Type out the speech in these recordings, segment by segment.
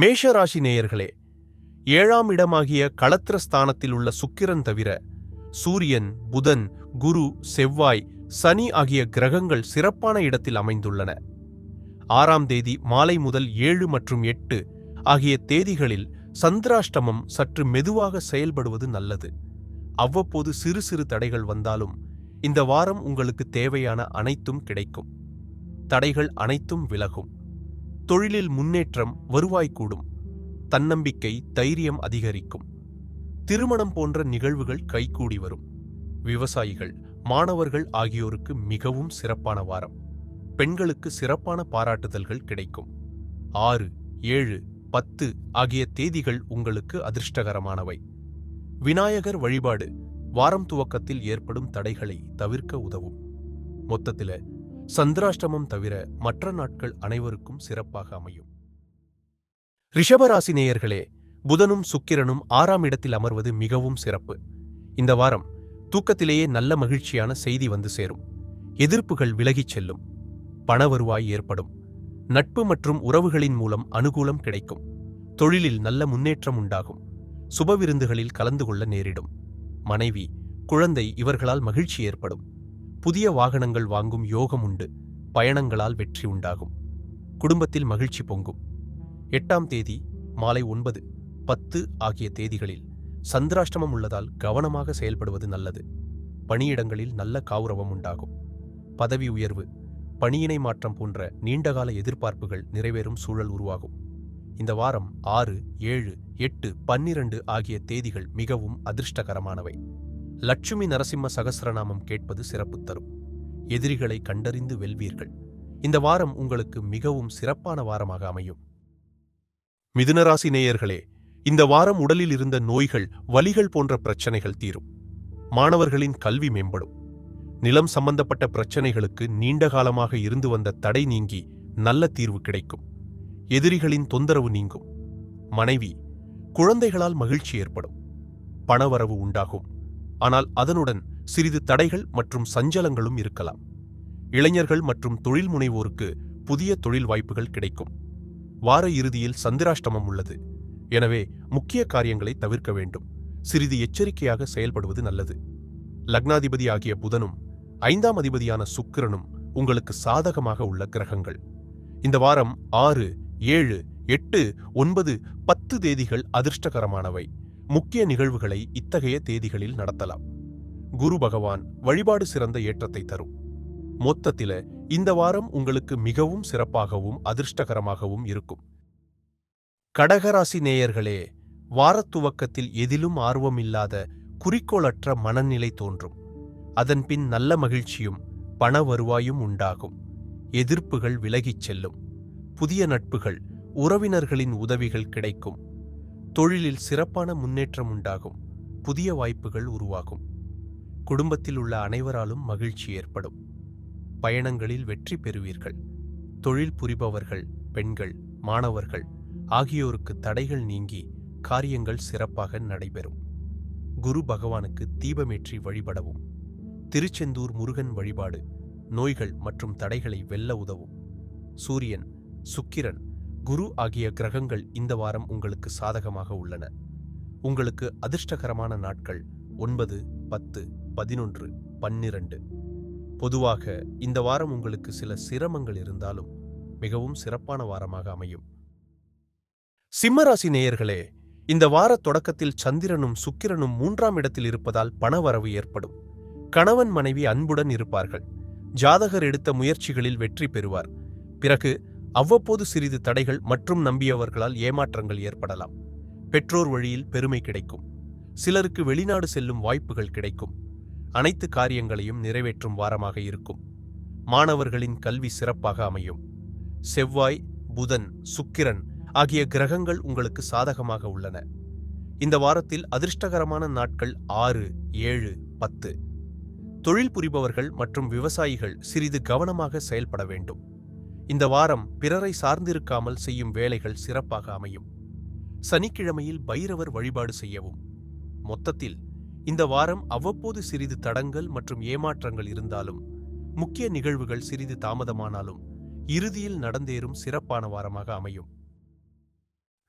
மேஷராசி நேயர்களே ஏழாம் இடமாகிய களத்திர ஸ்தானத்தில் உள்ள சுக்கிரன் தவிர சூரியன் புதன் குரு செவ்வாய் சனி ஆகிய கிரகங்கள் சிறப்பான இடத்தில் அமைந்துள்ளன. ஆறாம் தேதி மாலை முதல் ஏழு மற்றும் எட்டு ஆகிய தேதிகளில் சந்திராஷ்டமம் சற்று மெதுவாக செயல்படுவது நல்லது. அவ்வப்போது சிறு சிறு தடைகள் வந்தாலும் இந்த வாரம் உங்களுக்கு தேவையான அனைத்தும் கிடைக்கும். தடைகள் அனைத்தும் விலகும். தொழிலில் முன்னேற்றம் வருவாய் கூடும் தன்னம்பிக்கை தைரியம் அதிகரிக்கும். திருமணம் போன்ற நிகழ்வுகள் கைகூடி வரும். விவசாயிகள் மாணவர்கள் ஆகியோருக்கு மிகவும் சிறப்பான வாரம். பெண்களுக்கு சிறப்பான பாராட்டுதல்கள் கிடைக்கும். ஆறு ஏழு பத்து ஆகிய தேதிகள் உங்களுக்கு அதிர்ஷ்டகரமானவை. விநாயகர் வழிபாடு வாரம் துவக்கத்தில் ஏற்படும் தடைகளை தவிர்க்க உதவும். மொத்தத்தில் சந்திராஷ்டமம் தவிர மற்ற நாட்கள் அனைவருக்கும் சிறப்பாக அமையும். ரிஷபராசி நேயர்களே புதனும் சுக்கிரனும் ஆறாம் இடத்தில் அமர்வது மிகவும் சிறப்பு. இந்த வாரம் தூக்கத்திலேயே நல்ல மகிழ்ச்சியான செய்தி வந்து சேரும். எதிர்ப்புகள் விலகிச் செல்லும். பண வருவாய் ஏற்படும். நட்பு மற்றும் உறவுகளின் மூலம் அனுகூலம் கிடைக்கும். தொழிலில் நல்ல முன்னேற்றம் உண்டாகும். சுப விருந்துகளில் கலந்து கொள்ள நேரிடும். மனைவி குழந்தை இவர்களால் மகிழ்ச்சி ஏற்படும். புதிய வாகனங்கள் வாங்கும் யோகம் உண்டு. பயணங்களால் வெற்றி உண்டாகும். குடும்பத்தில் மகிழ்ச்சி பொங்கும். எட்டாம் தேதி மாலை ஒன்பது பத்து ஆகிய தேதிகளில் சந்திராஷ்டமம் உள்ளதால் கவனமாக செயல்படுவது நல்லது. பணியிடங்களில் நல்ல கௌரவம் உண்டாகும். பதவி உயர்வு பணியினை மாற்றம் போன்ற நீண்டகால எதிர்பார்ப்புகள் நிறைவேறும் சூழல் உருவாகும். இந்த வாரம் ஆறு ஏழு எட்டு பன்னிரண்டு ஆகிய தேதிகள் மிகவும் அதிர்ஷ்டகரமானவை. லட்சுமி நரசிம்ம சகசிரநாமம் கேட்பது சிறப்பு தரும். எதிரிகளை கண்டறிந்து வெல்வீர்கள். இந்த வாரம் உங்களுக்கு மிகவும் சிறப்பான வாரமாக அமையும். மிதுனராசி நேயர்களே இந்த வாரம் உடலில் இருந்த நோய்கள் வலிகள் போன்ற பிரச்சனைகள் தீரும். மாணவர்களின் கல்வி மேம்படும். நிலம் சம்பந்தப்பட்ட பிரச்சனைகளுக்கு நீண்ட காலமாக இருந்து வந்த தடை நீங்கி நல்ல தீர்வு கிடைக்கும். எதிரிகளின் தொந்தரவு நீங்கும். மனைவி குழந்தைகளால் மகிழ்ச்சி ஏற்படும். பணவரவு உண்டாகும். ஆனால் அதனுடன் சிறிது தடைகள் மற்றும் சஞ்சலங்களும் இருக்கலாம். இளைஞர்கள் மற்றும் தொழில் முனைவோருக்கு புதிய தொழில் வாய்ப்புகள் கிடைக்கும். வார இறுதியில் சந்திராஷ்டமம் உள்ளது. எனவே முக்கிய காரியங்களை தவிர்க்க வேண்டும். சிறிது எச்சரிக்கையாக செயல்படுவது நல்லது. லக்னாதிபதி ஆகிய புதனும் ஐந்தாம் அதிபதியான சுக்கிரனும் உங்களுக்கு சாதகமாக உள்ள கிரகங்கள். இந்த வாரம் ஆறு ஏழு எட்டு ஒன்பது பத்து தேதிகள் அதிர்ஷ்டகரமானவை. முக்கிய நிகழ்வுகளை இத்தகைய தேதிகளில் நடத்தலாம். குரு பகவான் வழிபாடு சிறந்த ஏற்றத்தை தரும். மொத்தத்தில இந்த வாரம் உங்களுக்கு மிகவும் சிறப்பாகவும் அதிர்ஷ்டகரமாகவும் இருக்கும். கடகராசி நேயர்களே வாரத் துவக்கத்தில் எதிலும் ஆர்வமில்லாத குறிக்கோளற்ற மனநிலை தோன்றும். அதன்பின் நல்ல மகிழ்ச்சியும் பண வருவாயும் உண்டாகும். எதிர்ப்புகள் விலகிச் செல்லும். புதிய நட்புகள் உறவினர்களின் உதவிகள் கிடைக்கும். தொழிலில் சிறப்பான முன்னேற்றம் உண்டாகும். புதிய வாய்ப்புகள் உருவாகும். குடும்பத்தில் உள்ள அனைவராலும் மகிழ்ச்சி ஏற்படும். பயணங்களில் வெற்றி பெறுவீர்கள். தொழில் புரிபவர்கள் பெண்கள் மாணவர்கள் ஆகியோருக்கு தடைகள் நீங்கி காரியங்கள் சிறப்பாக நடைபெறும். குரு பகவானுக்கு தீபமேற்றி வழிபடவும். திருச்செந்தூர் முருகன் வழிபாடு நோய்கள் மற்றும் தடைகளை வெல்ல உதவும். சூரியன் சுக்கிரன் குரு ஆகிய கிரகங்கள் இந்த வாரம் உங்களுக்கு சாதகமாக உள்ளன. உங்களுக்கு அதிர்ஷ்டகரமான நாட்கள் ஒன்பது பத்து பதினொன்று பன்னிரண்டு. பொதுவாக இந்த வாரம் உங்களுக்கு சில சிரமங்கள் இருந்தாலும் மிகவும் சிறப்பான வாரமாக அமையும். சிம்மராசி நேயர்களே இந்த வார தொடக்கத்தில் சந்திரனும் சுக்கிரனும் மூன்றாம் இடத்தில் இருப்பதால் பணவரவு ஏற்படும். கணவன் மனைவி அன்புடன் இருப்பார்கள். ஜாதகர் எடுத்த முயற்சிகளில் வெற்றி பெறுவார். பிறகு அவ்வப்போது சிறிது தடைகள் மற்றும் நம்பியவர்களால் ஏமாற்றங்கள் ஏற்படலாம். பெற்றோர் வழியில் பெருமை கிடைக்கும். சிலருக்கு வெளிநாடு செல்லும் வாய்ப்புகள் கிடைக்கும். அனைத்து காரியங்களையும் நிறைவேற்றும் வாரமாக இருக்கும். மாணவர்களின் கல்வி சிறப்பாக அமையும். செவ்வாய் புதன் சுக்கிரன் ஆகிய கிரகங்கள் உங்களுக்கு சாதகமாக உள்ளன. இந்த வாரத்தில் அதிர்ஷ்டகரமான நாட்கள் ஆறு ஏழு பத்து. தொழில் புரிபவர்கள் மற்றும் விவசாயிகள் சிறிது கவனமாக செயல்பட வேண்டும். இந்த வாரம் பிறரை சார்ந்திருக்காமல் செய்யும் வேலைகள் சிறப்பாக அமையும். சனிக்கிழமையில் பைரவர் வழிபாடு செய்யவும். மொத்தத்தில் இந்த வாரம் அவ்வப்போது சிறிது தடங்கள் மற்றும் ஏமாற்றங்கள் இருந்தாலும் முக்கிய நிகழ்வுகள் சிறிது தாமதமானாலும் இறுதியில் நடந்தேறும் சிறப்பான வாரமாக அமையும்.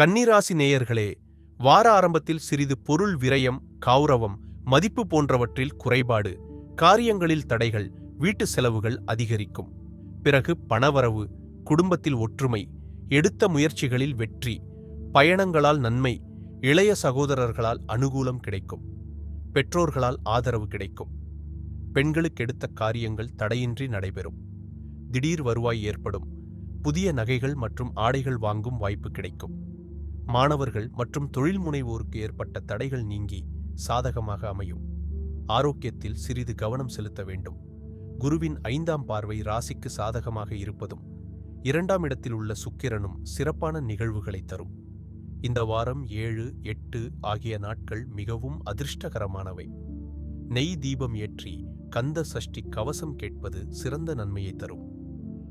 கன்னிராசி நேயர்களே வார ஆரம்பத்தில் சிறிது பொருள் விரயம் கௌரவம் மதிப்பு போன்றவற்றில் குறைபாடு காரியங்களில் தடைகள் வீட்டு செலவுகள் அதிகரிக்கும். பிறகு பணவரவு குடும்பத்தில் ஒற்றுமை எடுத்த முயற்சிகளில் வெற்றி பயணங்களால் நன்மை இளைய சகோதரர்களால் அனுகூலம் கிடைக்கும் பெற்றோர்களால் ஆதரவு கிடைக்கும். பெண்களுக்கு எடுத்த காரியங்கள் தடையின்றி நடைபெறும். திடீர் வருவாய் ஏற்படும். புதிய நகைகள் மற்றும் ஆடைகள் வாங்கும் வாய்ப்பு கிடைக்கும். மாணவர்கள் மற்றும் தொழில் முனைவோருக்கு ஏற்பட்ட தடைகள் நீங்கி சாதகமாக அமையும். ஆரோக்கியத்தில் சிறிது கவனம் செலுத்த வேண்டும். குருவின் ஐந்தாம் பார்வை ராசிக்கு சாதகமாக இருப்பதும் இரண்டாம் இடத்தில் உள்ள சுக்கிரனும் சிறப்பான நிகழ்வுகளை தரும். இந்த வாரம் ஏழு எட்டு ஆகிய நாட்கள் மிகவும் அதிர்ஷ்டகரமானவை. நெய் தீபம் ஏற்றி கந்த சஷ்டி கவசம் கேட்பது சிறந்த நன்மையை தரும்.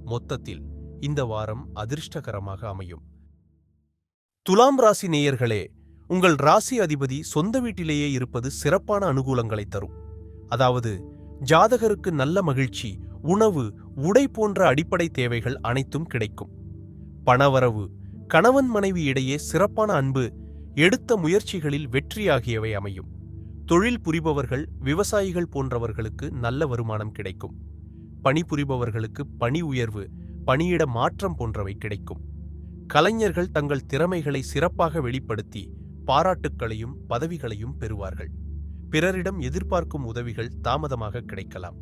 மொத்தத்தில் இந்த வாரம் அதிர்ஷ்டகரமாக அமையும். துலாம் ராசி நேயர்களே உங்கள் ராசி அதிபதி சொந்த வீட்டிலேயே இருப்பது சிறப்பான அனுகூலங்களை தரும். அதாவது ஜாதகருக்கு நல்ல மகிழ்ச்சி உணவு உடை போன்ற அடிப்படை தேவைகள் அனைத்தும் கிடைக்கும். பணவரவு கணவன் மனைவி இடையே சிறப்பான அன்பு எடுத்த முயற்சிகளில் வெற்றி ஆகியவை அமையும். தொழில் புரிபவர்கள் விவசாயிகள் போன்றவர்களுக்கு நல்ல வருமானம் கிடைக்கும். பணிபுரிபவர்களுக்கு பணி உயர்வு பணியிட மாற்றம் போன்றவை கிடைக்கும். கலைஞர்கள் தங்கள் திறமைகளை சிறப்பாக வெளிப்படுத்தி பாராட்டுக்களையும் பதவிகளையும் பெறுவார்கள். பிறரிடம் எதிர்பார்க்கும் உதவிகள் தாமதமாக கிடைக்கலாம்.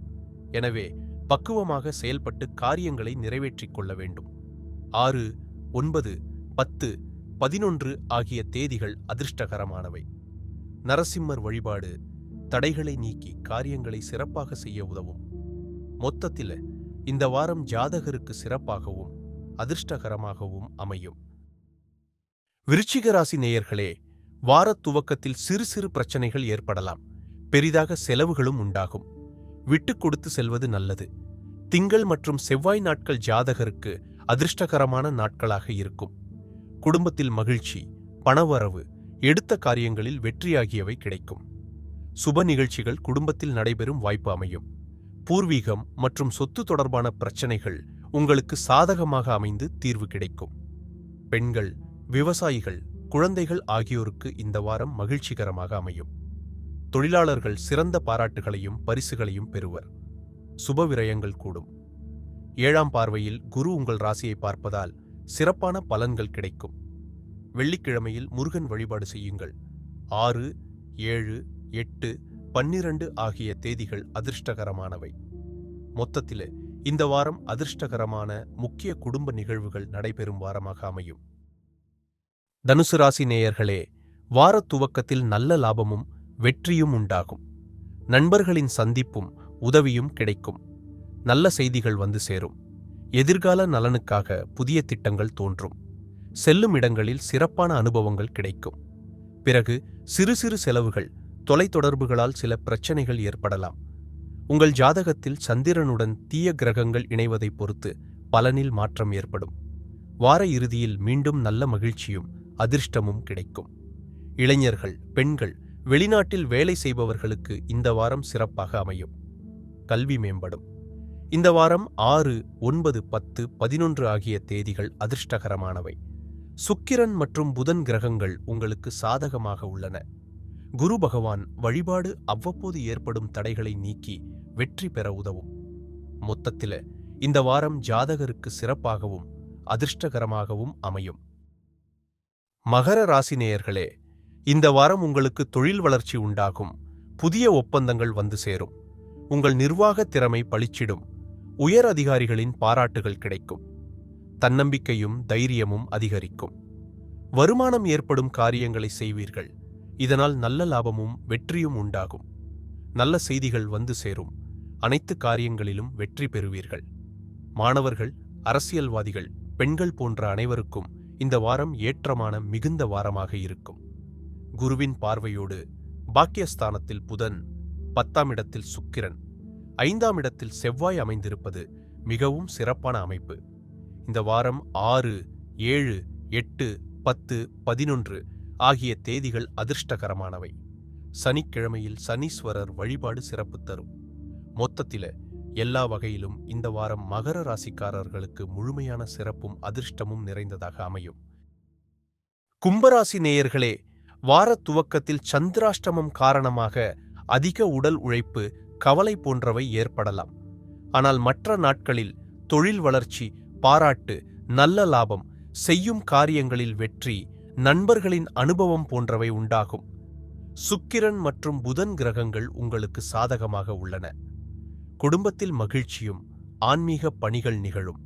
எனவே பக்குவமாக செயல்பட்டு காரியங்களை நிறைவேற்றிக் கொள்ள வேண்டும். ஆறு ஒன்பது பத்து பதினொன்று ஆகிய தேதிகள் அதிர்ஷ்டகரமானவை. நரசிம்மர் வழிபாடு தடைகளை நீக்கி காரியங்களை சிறப்பாக செய்ய உதவும். மொத்தத்தில் இந்த வாரம் ஜாதகருக்கு சிறப்பாகவும் அதிர்ஷ்டகரமாகவும் அமையும். விருச்சிக ராசி நேயர்களே வாரத் துவக்கத்தில் சிறு சிறு பிரச்சனைகள் ஏற்படலாம். பெரிதாக செலவுகளும் உண்டாகும். விட்டு கொடுத்து செல்வது நல்லது. திங்கள் மற்றும் செவ்வாய் நாட்கள் ஜாதகருக்கு அதிர்ஷ்டகரமான நாட்களாக இருக்கும். குடும்பத்தில் மகிழ்ச்சி பணவரவு எடுத்த காரியங்களில் வெற்றியாகியவை கிடைக்கும். சுப நிகழ்ச்சிகள் குடும்பத்தில் நடைபெறும் வாய்ப்பு அமையும். பூர்வீகம் மற்றும் சொத்து தொடர்பான பிரச்சனைகள் உங்களுக்கு சாதகமாக அமைந்து தீர்வு கிடைக்கும். பெண்கள் விவசாயிகள் குழந்தைகள் ஆகியோருக்கு இந்த வாரம் மகிழ்ச்சிகரமாக அமையும். தொழிலாளர்கள் சிறந்த பாராட்டுகளையும் பரிசுகளையும் பெறுவர். சுப விரயங்கள் கூடும். ஏழாம் பார்வையில் குரு உங்கள் ராசியை பார்ப்பதால் சிறப்பான பலன்கள் கிடைக்கும். வெள்ளிக்கிழமையில் முருகன் வழிபாடு செய்யுங்கள். ஆறு ஏழு எட்டு பன்னிரண்டு ஆகிய தேதிகள் அதிர்ஷ்டகரமானவை. மொத்தத்தில் இந்த வாரம் அதிர்ஷ்டகரமான முக்கிய குடும்ப நிகழ்வுகள் நடைபெறும் வாரமாக அமையும். தனுசு ராசி நேயர்களே வார துவக்கத்தில் நல்ல லாபமும் வெற்றியும் உண்டாகும். நண்பர்களின் சந்திப்பும் உதவியும் கிடைக்கும். நல்ல செய்திகள் வந்து சேரும். எதிர்கால நலனுக்காக புதிய திட்டங்கள் தோன்றும். செல்லும் இடங்களில் சிறப்பான அனுபவங்கள் கிடைக்கும். பிறகு சிறு சிறு செலவுகள் தொலைத்தொடர்புகளால் சில பிரச்சனைகள் ஏற்படலாம். உங்கள் ஜாதகத்தில் சந்திரனுடன் தீய கிரகங்கள் இணைவதை பொறுத்து பலனில் மாற்றம் ஏற்படும். வார இறுதியில் மீண்டும் நல்ல மகிழ்ச்சியும் அதிர்ஷ்டமும் கிடைக்கும். இளைஞர்கள் பெண்கள் வெளிநாட்டில் வேலை செய்பவர்களுக்கு இந்த வாரம் சிறப்பாக அமையும். கல்வி மேம்படும். இந்த வாரம் ஆறு ஒன்பது பத்து பதினொன்று ஆகிய தேதிகள் அதிர்ஷ்டகரமானவை. சுக்கிரன் மற்றும் புதன் கிரகங்கள் உங்களுக்கு சாதகமாக உள்ளன. குரு பகவான் வழிபாடு அவ்வப்போது ஏற்படும் தடைகளை நீக்கி வெற்றி பெற உதவும். மொத்தத்தில் இந்த வாரம் ஜாதகருக்கு சிறப்பாகவும் அதிர்ஷ்டகரமாகவும் அமையும். மகர ராசி நேயர்களே இந்த வாரம் உங்களுக்கு தொழில் வளர்ச்சி உண்டாகும். புதிய ஒப்பந்தங்கள் வந்து சேரும். உங்கள் நிர்வாக திறமை பளிச்சிடும். உயர் அதிகாரிகளின் பாராட்டுகள் கிடைக்கும். தன்னம்பிக்கையும் தைரியமும் அதிகரிக்கும். வருமானம் ஏற்படும் காரியங்களை செய்வீர்கள். இதனால் நல்ல லாபமும் வெற்றியும் உண்டாகும். நல்ல செய்திகள் வந்து சேரும். அனைத்து காரியங்களிலும் வெற்றி பெறுவீர்கள். மாணவர்கள் அரசியல்வாதிகள் பெண்கள் போன்ற அனைவருக்கும் இந்த வாரம் ஏற்றமான மிகுந்த வாரமாக இருக்கும். குருவின் பார்வையோடு பாக்கியஸ்தானத்தில் புதன் பத்தாம் இடத்தில் சுக்கிரன் ஐந்தாம் இடத்தில் செவ்வாய் அமைந்திருப்பது மிகவும் சிறப்பான அமைப்பு. இந்த வாரம் ஆறு ஏழு எட்டு பத்து பதினொன்று ஆகிய தேதிகள் அதிர்ஷ்டகரமானவை. சனிக்கிழமையில் சனீஸ்வரர் வழிபாடு சிறப்பு தரும். மொத்தத்தில எல்லா வகையிலும் இந்த வாரம் மகர ராசிக்காரர்களுக்கு முழுமையான சிறப்பும் அதிர்ஷ்டமும் நிறைந்ததாக அமையும். கும்பராசி நேயர்களே வார துவக்கத்தில் சந்திராஷ்டமம் காரணமாக அதிக உடல் உழைப்பு கவலை போன்றவை ஏற்படலாம். ஆனால் மற்ற நாட்களில் தொழில் வளர்ச்சி பாராட்டு நல்ல லாபம் செய்யும் காரியங்களில் வெற்றி நண்பர்களின் அனுபவம் போன்றவை உண்டாகும். சுக்கிரன் மற்றும் புதன் கிரகங்கள் உங்களுக்கு சாதகமாக உள்ளன. குடும்பத்தில் மகிழ்ச்சியும் ஆன்மீக பணிகள் நிகழும்.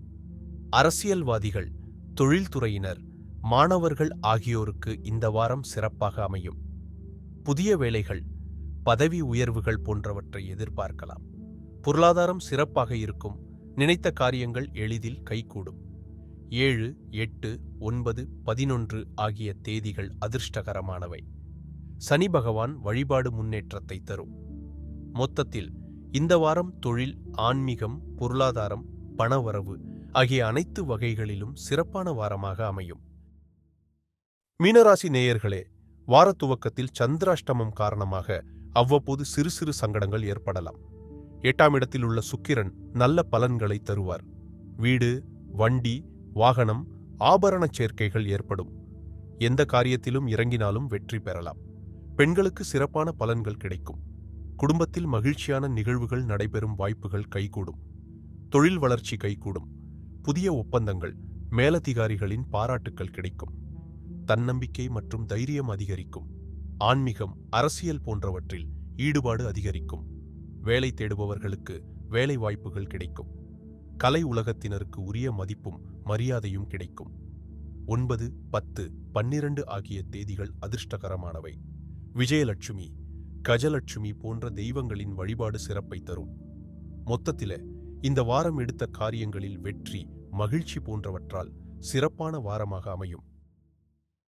அரசியல்வாதிகள் தொழில்துறையினர் மாணவர்கள் ஆகியோருக்கு இந்த வாரம் சிறப்பாக அமையும். புதிய வேலைகள் பதவி உயர்வுகள் போன்றவற்றை எதிர்பார்க்கலாம். பொருளாதாரம் சிறப்பாக இருக்கும் நினைத்த காரியங்கள் எளிதில் கைகூடும். ஏழு எட்டு ஒன்பது பதினொன்று ஆகிய தேதிகள் அதிர்ஷ்டகரமானவை. சனி பகவான் வழிபாடு முன்னேற்றத்தை தரும். மொத்தத்தில் இந்த வாரம் தொழில் ஆன்மீகம் பொருளாதாரம் பணவரவு ஆகிய அனைத்து வகைகளிலும் சிறப்பான வாரமாக அமையும். மீனராசி நேயர்களே வார துவக்கத்தில் சந்திராஷ்டமம் காரணமாக அவ்வப்போது சிறு சிறு சங்கடங்கள் ஏற்படலாம். எட்டாம் இடத்தில் உள்ள சுக்கிரன் நல்ல பலன்களை தருவார். வீடு வண்டி வாகனம் ஆபரணச் சேர்க்கைகள் ஏற்படும். எந்த காரியத்திலும் இறங்கினாலும் வெற்றி பெறலாம். பெண்களுக்கு சிறப்பான பலன்கள் கிடைக்கும். குடும்பத்தில் மகிழ்ச்சியான நிகழ்வுகள் நடைபெறும் வாய்ப்புகள் கைகூடும். தொழில் வளர்ச்சி கைகூடும். புதிய ஒப்பந்தங்கள் மேலதிகாரிகளின் பாராட்டுக்கள் கிடைக்கும். தன்னம்பிக்கை மற்றும் தைரியம் அதிகரிக்கும். ஆன்மீகம் அரசியல் போன்றவற்றில் ஈடுபாடு அதிகரிக்கும். வேலை தேடுபவர்களுக்கு வேலை வாய்ப்புகள் கிடைக்கும். கலை உலகத்தினருக்கு உரிய மதிப்பும் மரியாதையும் கிடைக்கும். ஒன்பது பத்து பன்னிரண்டு ஆகிய தேதிகள் அதிர்ஷ்டகரமானவை. விஜயலட்சுமி கஜலட்சுமி போன்ற தெய்வங்களின் வழிபாடு சிறப்பை தரும். மொத்தத்தில இந்த வாரம் எடுத்த காரியங்களில் வெற்றி மகிழ்ச்சி போன்றவற்றால் சிறப்பான வாரமாக அமையும்.